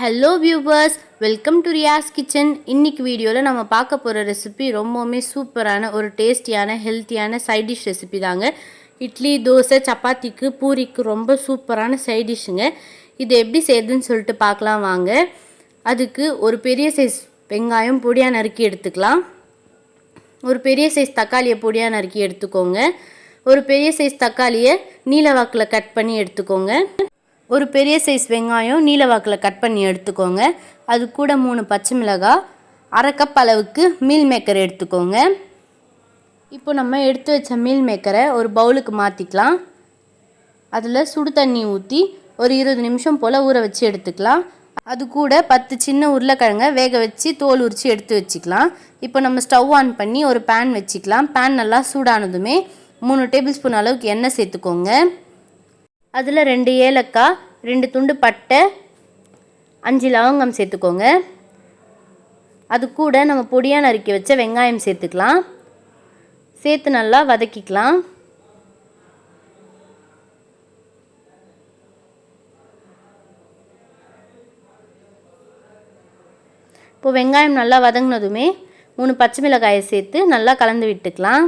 Hello viewers welcome to Riyas kitchen இன்னைக்கு வீடியோவில் நம்ம பார்க்க போகிற ரெசிபி ரொம்பவுமே சூப்பரான ஒரு டேஸ்டியான ஹெல்த்தியான சைட் டிஷ் ரெசிபி தாங்க. இட்லி தோசை சப்பாத்திக்கு பூரிக்கு ரொம்ப சூப்பரான சைட் டிஷ்ஷுங்க இது எப்படி செய்யுதுன்னு சொல்லிட்டு பார்க்கலாம் வாங்க. அதுக்கு ஒரு பெரிய சைஸ் வெங்காயம் பொடியாக நறுக்கி எடுத்துக்கலாம். ஒரு பெரிய சைஸ் தக்காளியை பொடியாக நறுக்கி எடுத்துக்கோங்க. ஒரு பெரிய சைஸ் தக்காளியை நீல வாக்கில் கட் பண்ணி எடுத்துக்கோங்க. ஒரு பெரிய சைஸ் வெங்காயம் நீலவாக்கில் கட் பண்ணி எடுத்துக்கோங்க. அது கூட மூணு பச்சை மிளகாய் அரை கப் அளவுக்கு மீல் மேக்கர் எடுத்துக்கோங்க. இப்போ நம்ம எடுத்து வச்ச மீல் மேக்கரை ஒரு பவுலுக்கு மாற்றிக்கலாம் அதில் சுடு தண்ணி ஊற்றி ஒரு இருபது நிமிஷம் போல் ஊற வச்சு எடுத்துக்கலாம். அது கூட பத்து சின்ன உருளைக்கிழங்க வேக வச்சு தோல் உரித்து எடுத்து வச்சுக்கலாம். இப்போ நம்ம ஸ்டவ் ஆன் பண்ணி ஒரு பேன் வச்சுக்கலாம். பேன் நல்லா சூடானதுமே மூணு டேபிள் ஸ்பூன் அளவுக்கு எண்ணெய் சேர்த்துக்கோங்க. அதில் ரெண்டு ஏலக்காய் ரெண்டு துண்டு பட்டை அஞ்சு லவங்கம் சேர்த்துக்கோங்க. அது கூட நம்ம பொடியாக நறுக்கி வச்ச வெங்காயம் சேர்த்துக்கலாம். சேர்த்து நல்லா வதக்கிக்கலாம். இப்போ வெங்காயம் நல்லா வதங்கினதுமே மூணு பச்சை மிளகாயை சேர்த்து நல்லா கலந்து விட்டுக்கலாம்.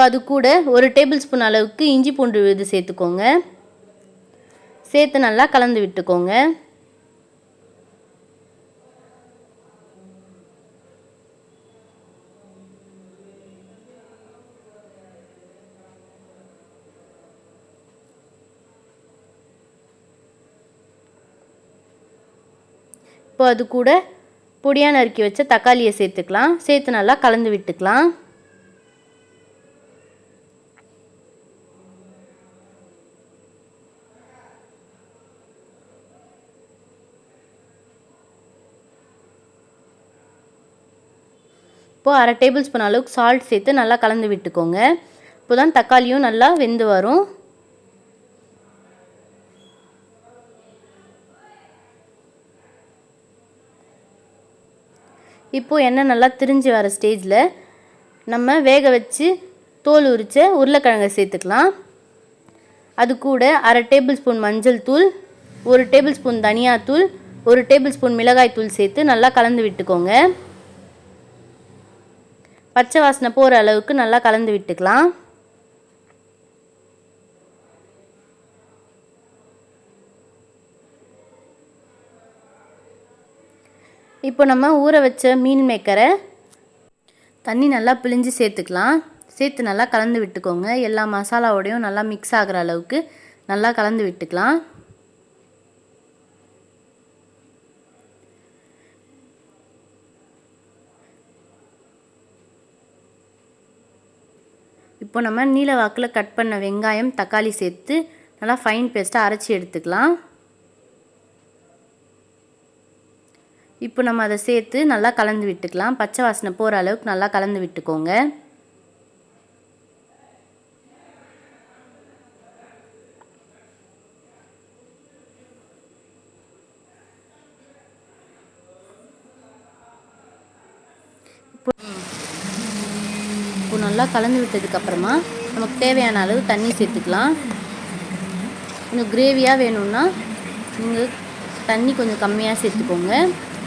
இப்போ அது கூட ஒரு டேபிள் ஸ்பூன் அளவுக்கு இஞ்சி பூண்டு விழுது சேர்த்துக்கோங்க. சேர்த்து நல்லா கலந்து விட்டுக்கோங்க. இப்போ அது கூட பொடியாக நறுக்கி வச்ச தக்காளியை சேர்த்துக்கலாம். சேர்த்து நல்லா கலந்து விட்டுக்கலாம். இப்போது அரை டேபிள் ஸ்பூன் அளவுக்கு சால்ட் சேர்த்து நல்லா கலந்து விட்டுக்கோங்க. இப்போ தான் தக்காளியும் நல்லா வெந்து வரும். இப்போது எண்ணெய் நல்லா திரிஞ்சு வர ஸ்டேஜில் நம்ம வேக வச்சு தோல் உரித்த உருளைக்கிழங்கை சேர்த்துக்கலாம். அது கூட அரை டேபிள் ஸ்பூன் மஞ்சள் தூள் ஒரு டேபிள் ஸ்பூன் தனியாத்தூள் ஒரு டேபிள் ஸ்பூன் மிளகாய் தூள் சேர்த்து நல்லா கலந்து விட்டுக்கோங்க. பச்சை வாசனை போகிற அளவுக்கு நல்லா கலந்து விட்டுக்கலாம். இப்போ நம்ம ஊற வச்ச மீன் மேக்கரை தண்ணி நல்லா பிழிஞ்சு சேர்த்துக்கலாம். சேர்த்து நல்லா கலந்து விட்டுக்கோங்க. எல்லா மசாலாவோடையும் நல்லா மிக்ஸ் ஆகிற அளவுக்கு நல்லா கலந்து விட்டுக்கலாம். இப்போ நம்ம நீல வாக்கில் கட் பண்ண வெங்காயம் தக்காளி சேர்த்து நல்லா ஃபைன் பேஸ்ட்டாக அரைச்சி எடுத்துக்கலாம். இப்போ நம்ம அதை சேர்த்து நல்லா கலந்து விட்டுக்கலாம். பச்சை வாசனை போகிற அளவுக்கு நல்லா கலந்து விட்டுக்கோங்க இப்போ இப்போ நல்லா கலந்து விட்டதுக்கப்புறமா நமக்கு தேவையான அளவு தண்ணி சேர்த்துக்கலாம். கொஞ்சம் கிரேவியாக வேணும்னா நீங்கள் தண்ணி கொஞ்சம் கம்மியாக சேர்த்துக்கோங்க.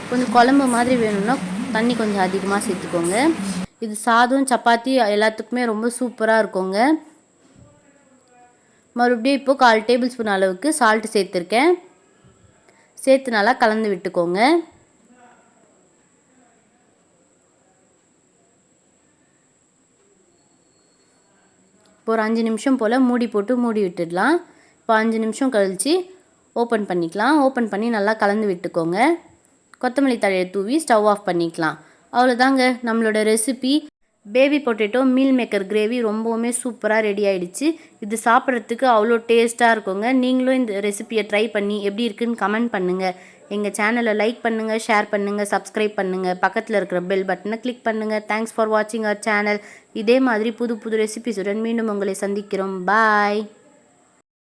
கொஞ்சம் குழம்பு மாதிரி வேணும்னா தண்ணி கொஞ்சம் அதிகமாக சேர்த்துக்கோங்க. இது சாதம் சப்பாத்தி எல்லாத்துக்குமே ரொம்ப சூப்பராக இருக்குங்க. மறுபடியும் இப்போது கால் டேபிள் ஸ்பூன் அளவுக்கு சால்ட்டு சேர்த்துருக்கேன். சேர்த்து நல்லா கலந்து விட்டுக்கோங்க. இப்போ ஒரு அஞ்சு நிமிஷம் போல் மூடி போட்டு மூடி விட்டுடலாம். இப்போ அஞ்சு நிமிஷம் கழித்து ஓப்பன் பண்ணிக்கலாம். ஓப்பன் பண்ணி நல்லா கலந்து விட்டுக்கோங்க. கொத்தமல்லி தழையை தூவி ஸ்டவ் ஆஃப் பண்ணிக்கலாம். அவ்வளோதாங்க நம்மளோட recipe baby potato meal maker gravy ரொம்பவுமே சூப்பராக ரெடி ஆகிடுச்சு இது சாப்பிட்றதுக்கு அவ்வளோ டேஸ்ட்டாக இருக்குங்க. நீங்களும் இந்த ரெசிபியை ட்ரை பண்ணி எப்படி இருக்குன்னு கமெண்ட் பண்ணுங்கள் எங்கள் சேனலை லைக் பண்ணுங்கள் ஷேர் பண்ணுங்கள் சப்ஸ்கிரைப் பண்ணுங்கள் பக்கத்தில் இருக்கிற பெல் பட்டனை கிளிக் பண்ணுங்கள் தேங்க்ஸ் ஃபார் வாட்சிங் அவர் சேனல் இதே மாதிரி புது புது ரெசிபிஸுடன் மீண்டும் உங்களை சந்திக்கிறோம். பாய்